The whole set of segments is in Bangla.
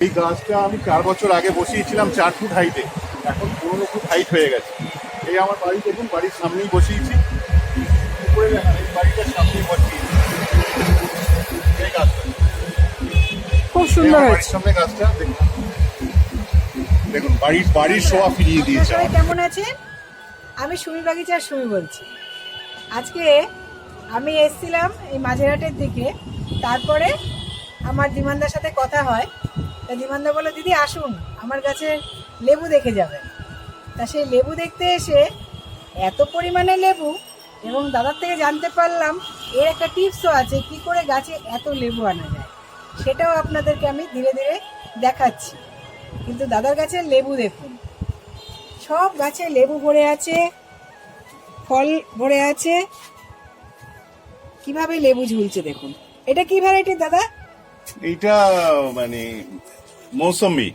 এই গাছটা আমি চার বছর আগে বসিয়েছিলাম চার ফুট হাইটে এখন পনেরো ফুট হাইট হয়ে গেছে। এই আমার বাড়ি দেখুন বাড়ির সামনেই বসিয়েছি। উপরে এই বাড়িটার সামনেই বসিয়েছি। এই গাছটা। খুব সুন্দর বাড়ির সামনে গাছটা দেখুন। দেখুন বাড়ির বাড়ির শোভা ফিরিয়ে দিয়েছে সবাই কেমন আছেন? আমি সুমি বাগিচার সুমি বলছি। আজকে আমি এসেছিলাম এই মাঝেরহাটের দিকে। তারপরে আমার দিমানদার সাথে কথা হয়। তা দিমানদা বলল দিদি, আসুন, আমার কাছে লেবু দেখে যাবেন। তা সেই লেবু দেখতে এসে এত পরিমাণে লেবু এবং দাদার থেকে জানতে পারলাম এর একটা টিপসও আছে, কি করে গাছে এত লেবু আনা যায়। সেটাও আপনাদেরকে আমি ধীরে ধীরে দেখাচ্ছি। কিন্তু দাদার কাছে লেবু দেখুন। সব গাছে লেবু ভরে আছে, ফল ভরে আছে। কীভাবে লেবু ঝুলছে দেখুন। এটা কি ভ্যারাইটি দাদা? এটা মানে মৌসম্বি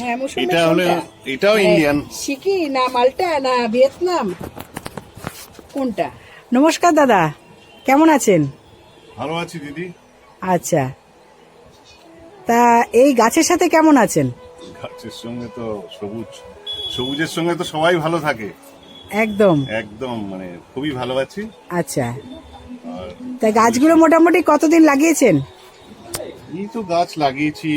হ্যাঁ মৌসুমী এটা হলো এটাও হ্যাঁ, ইন্ডিয়ান সিকি না মাল্টা না ভিয়েতনাম? কোনটা? নমস্কার দাদা। কেমন আছেন? ভালো আছি দিদি। আচ্ছা। তা এই গাছের সাথে কেমন আছেন? গাছের সঙ্গে তো সবুজ। সবুজের সঙ্গে তো সবাই ভালো থাকে। একদম। একদম মানে খুবই ভালো আছি। আচ্ছা। তা গাছগুলো মোটামুটি কতদিন লাগিয়েছেন? এই তো গাছ লাগিয়েছি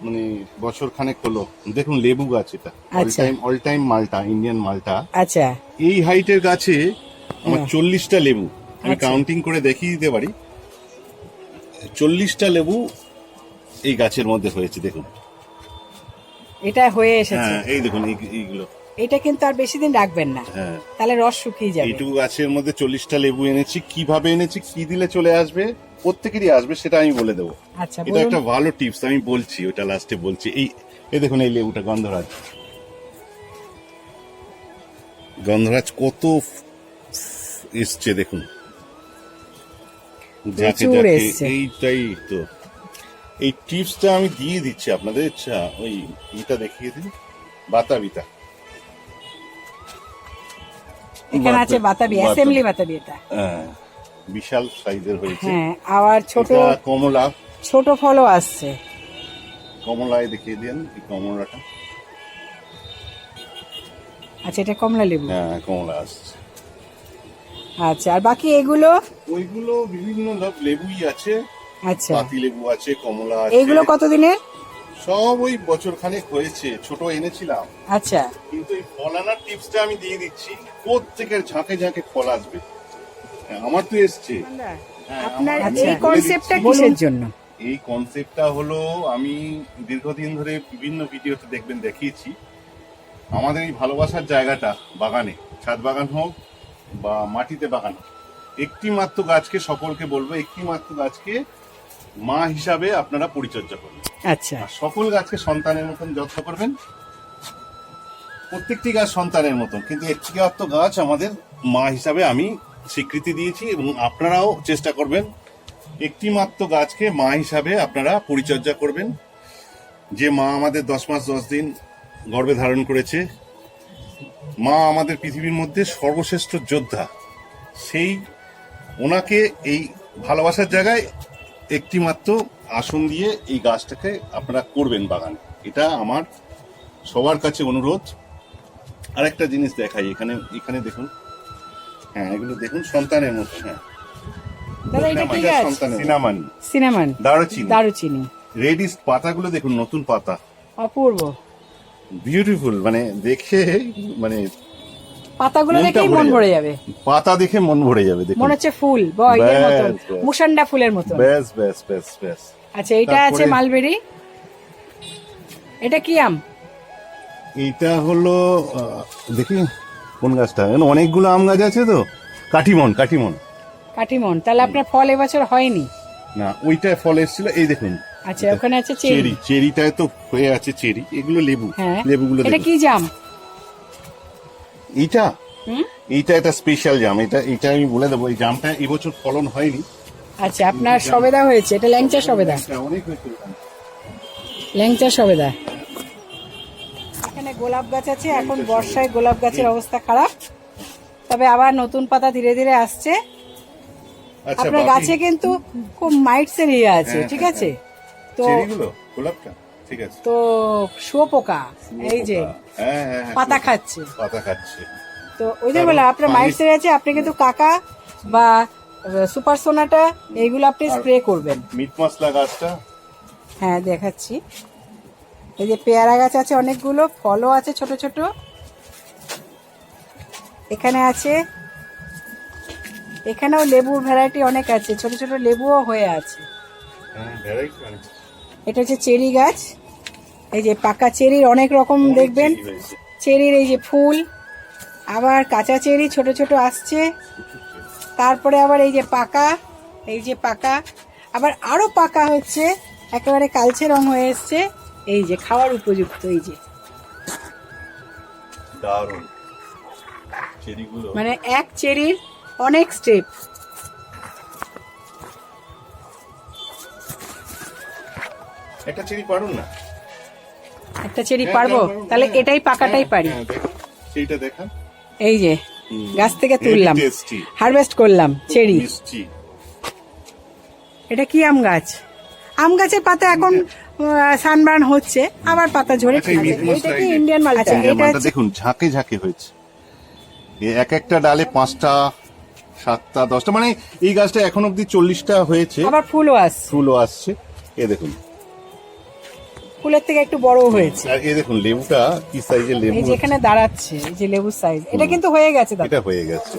মানে বছর খানেক হলো। দেখুন লেবু গাছ এটা। অল আচ্ছা। টাইম অল টাইম মালটা ইন্ডিয়ান মালটা। আচ্ছা। এই হাইটের গাছে আমার হ্যাঁ। চল্লিশটা লেবু। আমি আচ্ছা। কাউন্টিং করে দেখিয়ে দিতে পারি। চল্লিশটা লেবু এই গাছের মধ্যে হয়েছে দেখুন। এটা হয়ে এসেছে। হ্যাঁ এই দেখুন এইগুলো। এটা কিন্তু আর বেশি দিন রাখবেন না। হ্যাঁ। তাহলে রস শুকিয়ে যাবে। এইটুকু গাছের মধ্যে চল্লিশটা লেবু এনেছি। কীভাবে এনেছি? কি দিলে চলে আসবে? প্রত্যেকেরই আসবে সেটা আমি বলে দেবো। আচ্ছা এটা একটা ভালো টিপস আমি বলছি ওটা লাস্টে বলছি। এই এই দেখুন এই লেবুটা গন্ধরাজ। গন্ধরাজ কত এসছে দেখুন। এইটাই তো। এই টিপসটা আমি দিয়ে দিচ্ছি আপনাদের আচ্ছা ওই এটা দেখিয়ে দিন। বাতাবিতা। এখানে আছে বাতাবি অ্যাসেম্বলি বাতাবি এটা। হ্যাঁ, বিশাল সাইজের হয়েছে। হ্যাঁ আবার ছোট কমলা। ছোট ফলও আসছে। কমলায় দেখিয়ে দেন এই কমলাটা। আচ্ছা এটা কমলা লেবু? হ্যাঁ কমলা আসছে। আচ্ছা আর বাকি এগুলো? ওইগুলো বিভিন্ন লেবুই আছে। আচ্ছা। পাতি লেবু আছে কমলা আছে। এইগুলো কতদিনের সব ওই বছর খানেক হয়েছে ছোট এনেছিলাম। আচ্ছা। কিন্তু এই ফল আনার টিপসটা আমি দিয়ে দিচ্ছি প্রত্যেকের ঝাঁকে ঝাঁকে ফল আসবে? আমার তো এসছে। হ্যাঁ, আপনার আচ্ছা, এই কনসেপ্টটা কিসের জন্য? এই কনসেপ্টটা হলো আমি দীর্ঘদিন ধরে বিভিন্ন ভিডিওতে দেখবেন দেখিয়েছি। আমাদের এই ভালোবাসার জায়গাটা বাগানে ছাদ বাগান হোক বা মাটিতে বাগান হোক একটি মাত্র গাছকে সকলকে বলব একটি মাত্র গাছকে মা হিসাবে আপনারা পরিচর্যা করবেন। আচ্ছা। সকল গাছকে সন্তানের মতন যত্ন করবেন। প্রত্যেকটি গাছ সন্তানের মতন কিন্তু একটি মাত্র গাছ আমাদের মা হিসাবে আমি স্বীকৃতি দিয়েছি এবং আপনারাও চেষ্টা করবেন একটি মাত্র গাছকে মা হিসাবে আপনারা পরিচর্যা করবেন। যে মা আমাদের দশ মাস দশ দিন গর্বে ধারণ করেছে, মা আমাদের পৃথিবীর মধ্যে সর্বশ্রেষ্ঠ যোদ্ধা। সেই ওনাকে এই ভালোবাসার জায়গায় একটি মাত্র আসন দিয়ে এই গাছটাকে আপনারা করবেন বাগান। এটা আমার সবার কাছে অনুরোধ। আরেকটা জিনিস দেখাই, এখানে এখানে দেখুন। হ্যাঁ এগুলো দেখুন সন্তানের মতো হ্যাঁ। দাদা এটা কি গাছ? সন্তানের সিনামান সিনেমান দারুচিনি। দারুচিনি। রেডিস পাতাগুলো দেখুন নতুন পাতা। অপূর্ব। বিউটিফুল মানে দেখে মানে পাতাগুলো দেখেই মন ভরে যাবে। পাতা দেখে মন ভরে যাবে দেখুন। মনে হচ্ছে ফুল বা মতন মুসান্ডা ফুলের মতন। ব্যাস ব্যাস ব্যাস ব্যাস। আচ্ছা এটা আছে মালবেরি। এটা কি আম? এইটা হলো দেখি কোন গাছটা? অনেকগুলো আম গাছ আছে তো। কাঠিমন কাঠিমন। কাটিমন তাহলে আপনার ফল এবছর হয়নি? না ওইটায় ফল এসেছিল এই দেখুন। আচ্ছা ওখানে আছে চেরি। চেরি চেরিটায় তো হয়ে আছে চেরি এগুলো লেবু হ্যাঁ। লেবুগুলো এটা কি জাম? এইটা? হুম? এইটা একটা স্পেশাল জাম এটা এটা আমি বলে দেবো এই জামটা এবছর ফলন হয়নি। আচ্ছা আপনার সবেদা হয়েছে এটা ল্যাংচা সবেদা? এটা অনেক হয়েছে। ল্যাংচা সবেদা। গোলাপ গাছ আছে এখন বর্ষায় গোলাপ গাছের অবস্থা খারাপ। তবে আবার নতুন পাতা ধীরে ধীরে আসছে। আচ্ছা আপনার গাছে কিন্তু খুব মাইটসের ইয়ে আছে হ্যাঁ, ঠিক হ্যাঁ, আছে? তো গোলাপটা ঠিক তো শুয়োপোকা এই যে হ্যাঁ হ্যাঁ হ্যাঁ, পাতা খাচ্ছে। পাতা খাচ্ছে। তো ওই যে কারণ বলে আপনার সেরে আছে আপনি কিন্তু কাকা বা সুপার সোনাটা এইগুলো আপনি স্প্রে করবেন। মিট মশলা গাছটা? হ্যাঁ দেখাচ্ছি। এই যে পেয়ারা গাছ আছে অনেকগুলো ফলও আছে ছোট ছোট। এখানে আছে এখানেও লেবুর ভ্যারাইটি অনেক আছে ছোট ছোট লেবুও হয়ে আছে। হ্যাঁ এটা হচ্ছে চেরি গাছ। এই যে পাকা চেরির অনেক রকম দেখবেন। চেরির এই যে ফুল আবার কাঁচা চেরি ছোট ছোট আসছে। তারপরে আবার এই যে পাকা এই যে পাকা আবার আরও পাকা হচ্ছে একেবারে কালচে রং হয়ে এসছে। এই যে খাওয়ার উপযুক্ত এই যে। দারুণ। চেরিগুলো। মানে এক চেরির অনেক স্টেপ একটা চেরি পারুন না? একটা চেরি হ্যাঁ, পারব? হ্যাঁ, তাহলে হ্যাঁ, এটাই পাকাটাই পারি। সেইটা দেখান এই যে গাছ থেকে তুললাম। হারভেস্ট করলাম চেরি। এটা কি আম গাছ? আম গাছের পাতা এখন সানবার্ন হচ্ছে আবার পাতা ঝরে আচ্ছা, এই আছে। এটা কি ইন্ডিয়ান মালটা এই যে এটা দেখুন ঝাঁকে ঝাঁকে হয়েছে। এক একটা ডালে পাঁচটা সাতটা দশটা মানে এই গাছটা এখন অব্দি চল্লিশটা হয়েছে। আবার ফুলও আসছে। ফুলও আসছে। এ দেখুন। ফুলের থেকে একটু বড় হয়েছে। আর এ দেখুন লেবুটা কি সাইজের লেবু এই যে এখানে দাঁড়াচ্ছে এই যে লেবুর সাইজ এটা কিন্তু হয়ে গেছে এটা হয়ে গেছে।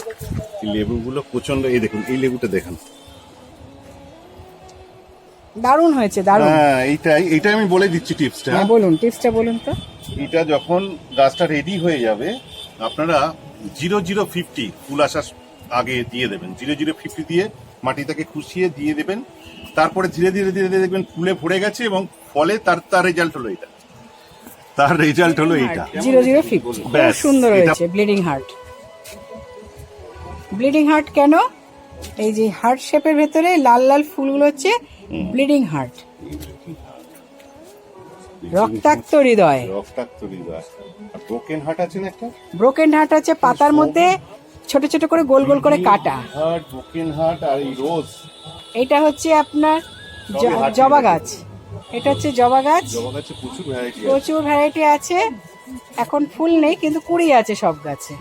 এই লেবুগুলো প্রচণ্ড এই দেখুন এই লেবুটা দেখুন। দারুণ হয়েছে দারুণ। হ্যাঁ এইটাই এইটা আমি বলে দিচ্ছি টিপসটা। হ্যাঁ বলুন টিপসটা বলুন তো। এটা যখন গাছটা রেডি হয়ে যাবে আপনারা জিরো জিরো ফিফটি ফুল আসার আগে দিয়ে দেবেন। জিরো জিরো ফিফটি দিয়ে মাটিটাকে খুশিয়ে দিয়ে দেবেন। তারপরে ধীরে ধীরে ধীরে ধীরে দেখবেন ফুলে ভরে গেছে এবং ফলে তার তার রেজাল্ট হলো এটা। তার রেজাল্ট হলো এইটা। জিরো জিরো ফিফটি সুন্দর এটা- হয়েছে ব্লিডিং হার্ট ব্লিডিং হার্ট কেন? এই যে হার্ট শেপের ভেতরে লাল লাল ফুলগুলো হচ্ছে ব্লিডিং হার্ট। রক্তাক্ত হৃদয়। রক্তাক্ত হৃদয়। ব্রোকেন হার্ট আছে না একটা? ব্রোকেন হার্ট হচ্ছে পাতার মধ্যে ছোট ছোট করে গোল গোল করে কাটা। হার্ট ব্রোকেন হার্ট আর এই রোজ। এটা হচ্ছে আপনার জবা গাছ। এটা হচ্ছে জবা গাছ। জবা গাছে প্রচুর ভ্যারাইটি আছে। প্রচুর ভ্যারাইটি আছে। এখন ফুল নেই কিন্তু কুড়ি আছে সব গাছে।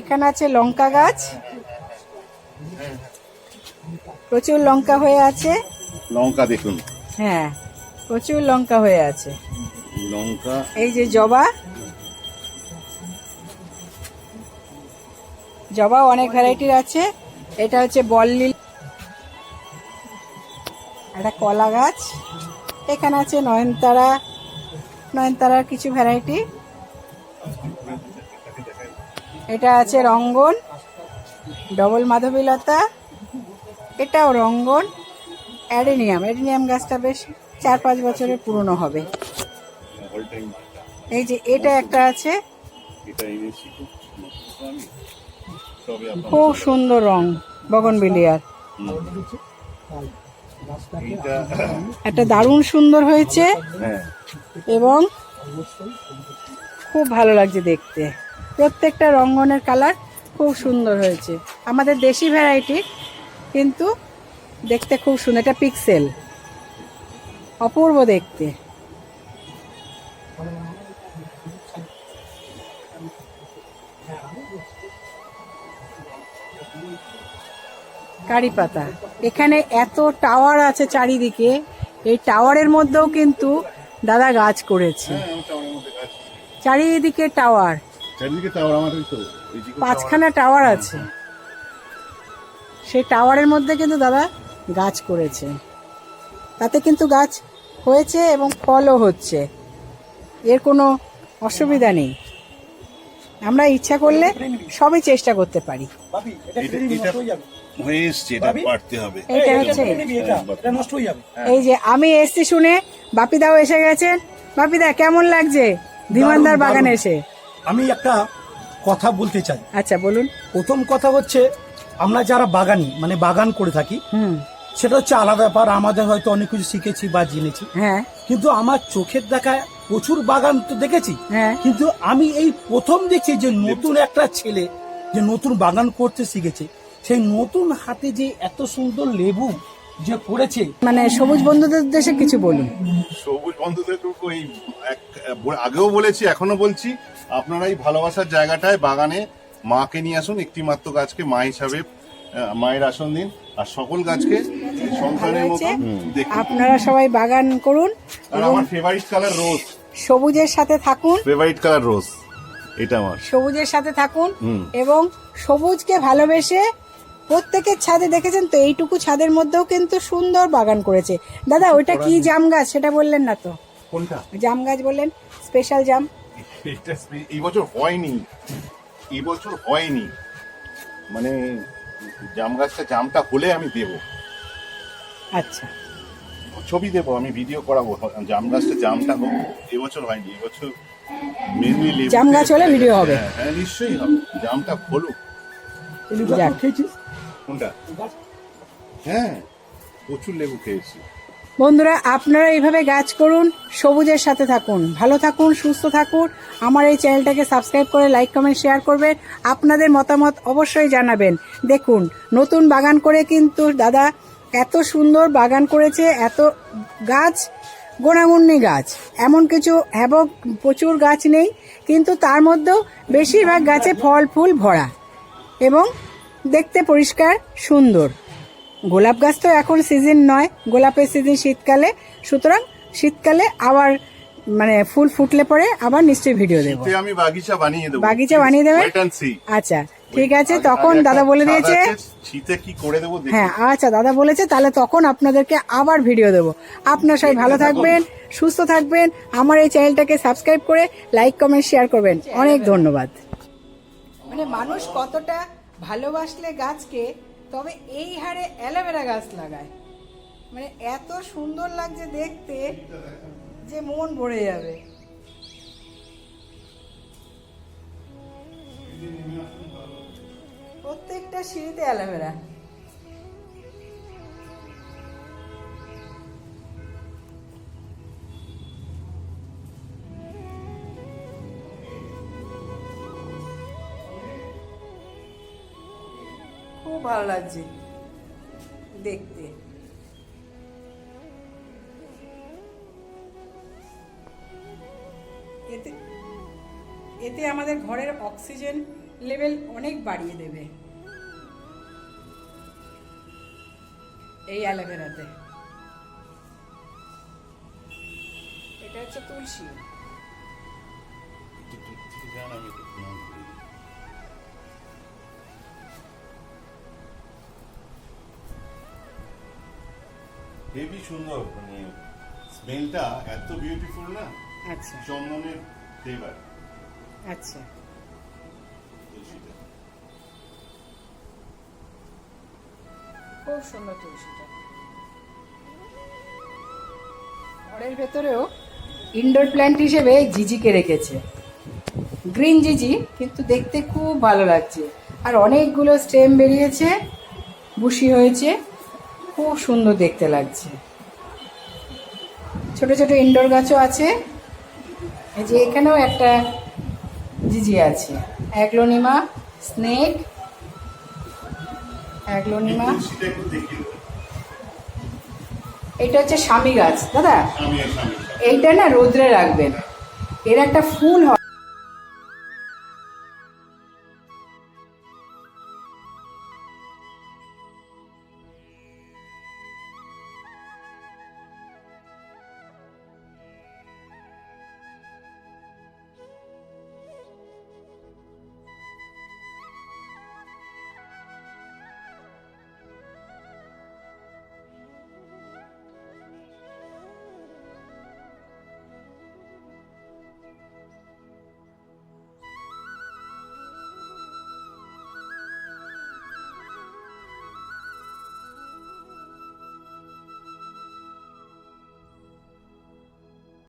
এখানে আছে লঙ্কা গাছ। প্রচুর লঙ্কা হয়ে আছে। লঙ্কা দেখুন। হ্যাঁ প্রচুর লঙ্কা হয়ে আছে। লঙ্কা। এই যে জবা। জবা অনেক ভ্যারাইটির আছে। এটা হচ্ছে বললিল একটা কলা গাছ। এখানে আছে নয়নতারা। নয়নতারার কিছু ভ্যারাইটি এটা আছে রঙ্গন। ডবল মাধবীলতা। এটাও রঙ্গন অ্যাডেনিয়াম অ্যাডেনিয়াম গাছটা বেশ চার পাঁচ বছরের পুরনো হবে। এই যে এটা একটা আছে। খুব সুন্দর রং, বগনবিলিয়ার। এইটা একটা দারুণ সুন্দর হয়েছে হ্যাঁ এবং খুব ভালো লাগছে দেখতে। প্রত্যেকটা রঙ্গনের কালার খুব সুন্দর হয়েছে। আমাদের দেশি ভ্যারাইটি কিন্তু দেখতে খুব সুন্দর। এটা পিক্সেল অপূর্ব দেখতে। কারি পাতা। এখানে এত টাওয়ার আছে চারিদিকে। এই টাওয়ারের মধ্যেও কিন্তু দাদা গাছ করেছে। হ্যাঁ। চারিদিকে টাওয়ার চারিদিকে টাওয়ার আমাদের তো। পাঁচখানা টাওয়ার আছে। সেই টাওয়ারের মধ্যে কিন্তু দাদা গাছ করেছে। তাতে কিন্তু গাছ হয়েছে এবং ফলও হচ্ছে। এর কোনো অসুবিধা নেই। আমরা ইচ্ছা করলে সবই চেষ্টা করতে পারি। এটা হয়ে হচ্ছে হয়ে এই যে আমি এসছি শুনে বাপিদাও এসে গেছেন বাপিদা কেমন লাগছে? ধীমানদার বাগানে এসে। আমি একটা কথা বলতে চাই। আচ্ছা বলুন। প্রথম কথা হচ্ছে আমরা যারা বাগানি মানে বাগান করে থাকি হুম। সেটা হচ্ছে আলাদা ব্যাপার আমাদের হয়তো অনেক কিছু শিখেছি বা জেনেছি। হ্যাঁ। কিন্তু আমার চোখের দেখায় প্রচুর বাগান তো দেখেছি। হ্যাঁ। কিন্তু আমি এই প্রথম দেখছি যে নতুন একটা ছেলে যে নতুন বাগান করতে শিখেছে সেই নতুন হাতে যে এত সুন্দর লেবু যে করেছে মানে সবুজ বন্ধুদের দেশে কিছু বলুন। সবুজ বন্ধুদের ওই এক- আগেও বলেছি এখনও বলছি আপনারা এই ভালোবাসার জায়গাটায় বাগানে মাকে নিয়ে আসুন একটি মাত্র গাছকে মা হিসাবে মায়ের আসন দিন। আর সকল গাছকে সন্তানের মতো আপনারা সবাই বাগান করুন আর আমার ফেভারিট কালার রোজ সবুজের সাথে থাকুন। ফেভারিট কালার রোজ এটা আমার। সবুজের সাথে থাকুন এবং সবুজকে ভালোবেসে প্রত্যেকের ছাদে দেখেছেন তো এইটুকু ছাদের মধ্যেও কিন্তু সুন্দর বাগান করেছে। দাদা ওইটা কি জাম গাছ? সেটা বললেন না তো। কোনটা? জাম গাছ বললেন স্পেশাল জাম। এই বছর হয়নি। এই বছর হয়নি। মানে জাম গাছটা জামটা হলে আমি দেব। আচ্ছা। ছবি দেবো আমি ভিডিও করাবো। জাম গাছটা জামটা হোক এবছর হয়নি এবছর মেনলি লেবু জাম গাছ হলে ভিডিও হবে। হ্যাঁ, হ্যাঁ নিশ্চয়ই হবে। জামটা গাছ কোনটা? হ্যাঁ প্রচুর লেবু খেয়েছি। বন্ধুরা, আপনারা এইভাবে গাছ করুন, সবুজের সাথে থাকুন। ভালো থাকুন, সুস্থ থাকুন। আমার এই চ্যানেলটাকে সাবস্ক্রাইব করে লাইক, কমেন্ট, শেয়ার করবেন। আপনাদের মতামত অবশ্যই জানাবেন। দেখুন, নতুন বাগান করে কিন্তু দাদা এত সুন্দর বাগান করেছে, এত গাছ, গোনাগুন্নি গাছ। এমন কিছু হ্যাবক প্রচুর গাছ নেই, কিন্তু তার মধ্যেও বেশিরভাগ গাছে ফল, ফুল ভরা এবং দেখতে পরিষ্কার, সুন্দর। গোলাপ গাছ তো এখন সিজন নয় গোলাপের সিজন শীতকালে। সুতরাং শীতকালে আবার মানে ফুল ফুটলে পরে আবার নিশ্চয়ই ভিডিও দেবো। আমি বাগিচা বানিয়ে দেবো। বাগিচা বানিয়ে see। আচ্ছা ঠিক আছে তখন দাদা বলে দিয়েছে। শীতে কি করে দেবো হ্যাঁ আচ্ছা দাদা বলেছে তাহলে তখন আপনাদেরকে আবার ভিডিও দেব। আপনার সবাই ভালো থাকবেন সুস্থ থাকবেন আমার এই চ্যানেলটাকে সাবস্ক্রাইব করে লাইক কমেন্ট শেয়ার করবেন। অনেক ধন্যবাদ। মানে মানুষ কতটা ভালোবাসলে গাছকে তবে এই হারে অ্যালোভেরা গাছ লাগায়। মানে এত সুন্দর লাগছে দেখতে যে মন ভরে যাবে। প্রত্যেকটা সিঁড়িতে অ্যালোভেরা। ভালো লাগছে দেখতে। এতে এতে আমাদের ঘরের অক্সিজেন লেভেল অনেক বাড়িয়ে দেবে। এই অ্যালোভেরাতে। এটা হচ্ছে তুলসী। হেভি সুন্দর মানে স্মেলটা এত বিউটিফুল না আচ্ছা। চন্দনের ফ্লেভার আচ্ছা। খুব সুন্দর তুলসীটা ঘরের ভেতরেও ইনডোর প্ল্যান্ট হিসেবে জিজিকে রেখেছে। গ্রিন জিজি কিন্তু দেখতে খুব ভালো লাগছে। আর অনেকগুলো স্টেম বেরিয়েছে বুশি হয়েছে। খুব সুন্দর দেখতে লাগছে। ছোট ছোট ইনডোর গাছও আছে। এই যে এখানেও একটা জিজি আছে। Aglaonema snake aglaonema. এটা হচ্ছে স্বামী গাছ। দাদা এইটা না রোদ্রে রাখবেন। এর একটা ফুল হয়।